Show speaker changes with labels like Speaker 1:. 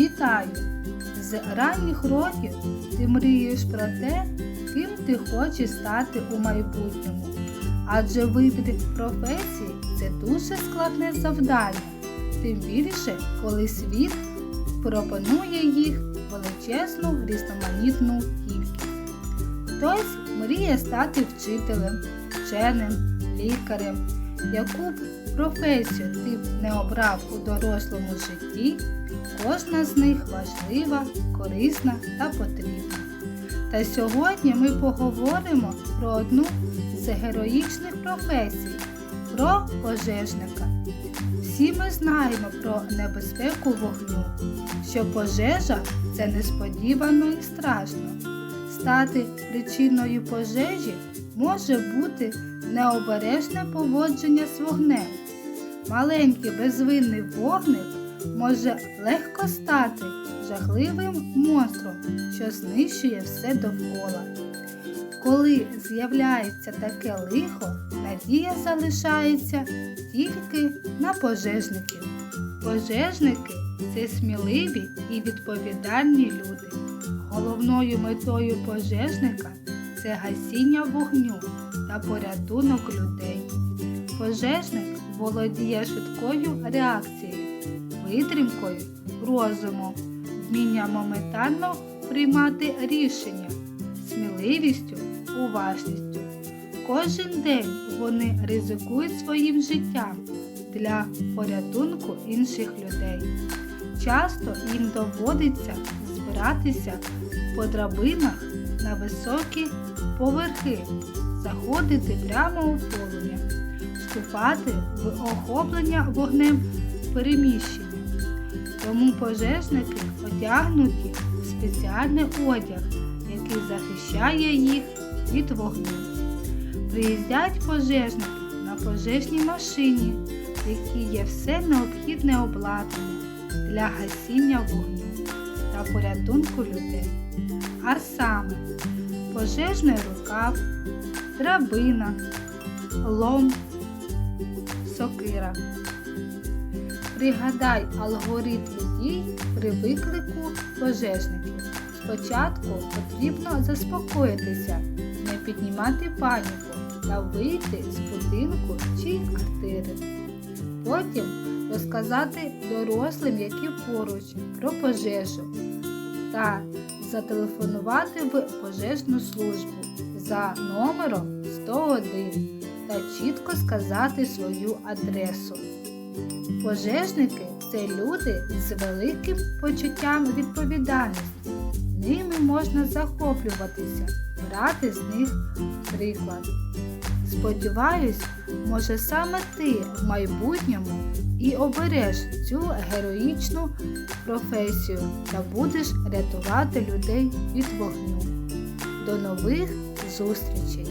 Speaker 1: пам'ятаю, з ранніх років ти мрієш про те, ким ти хочеш стати у майбутньому. Адже вибір професії це дуже складне завдання, тим більше, коли світ пропонує їх величезну різноманітну кількість. Хтось мріє стати вчителем, вченим, лікарем, яку б професію ти б не обрав у дорослому житті, кожна з них важлива, корисна та потрібна. Та сьогодні ми поговоримо про одну з героїчних професій про пожежника. Всі ми знаємо про небезпеку вогню, що пожежа це несподівано і страшно. Стати причиною пожежі може бути необережне поводження з вогнем. Маленький безвинний вогник може легко стати жахливим монстром, що знищує все довкола. Коли з'являється таке лихо, надія залишається тільки на пожежників. Пожежники це сміливі і відповідальні люди. Головною метою пожежника це гасіння вогню та порятунок людей. Пожежник володіє швидкою реакцією, витримкою, розумом, вмінням моментально приймати рішення, сміливістю, уважністю. Кожен день вони ризикують своїм життям для порятунку інших людей. Часто їм доводиться збиратися по драбинах на високі поверхи, заходити прямо у полум'я, вступати в охоплення вогнем переміщення. Тому пожежники одягнуті в спеціальний одяг, який захищає їх від вогню. Приїздять пожежники на пожежній машині, в якій є все необхідне обладнання для гасіння вогню та порятунку людей. А саме пожежний рукав, драбина, лом, сокира. Пригадай алгоритм дій при виклику пожежників. Спочатку потрібно заспокоїтися, не піднімати паніку та вийти з будинку чи квартири. Потім розказати дорослим, які поруч, про пожежу та зателефонувати в пожежну службу за номером 101 та чітко сказати свою адресу. Пожежники це люди з великим почуттям відповідальності. Ними можна захоплюватися, брати з них приклад. Сподіваюсь, може саме ти в майбутньому і обереш цю героїчну професію та будеш рятувати людей від вогню. До нових зустрічей!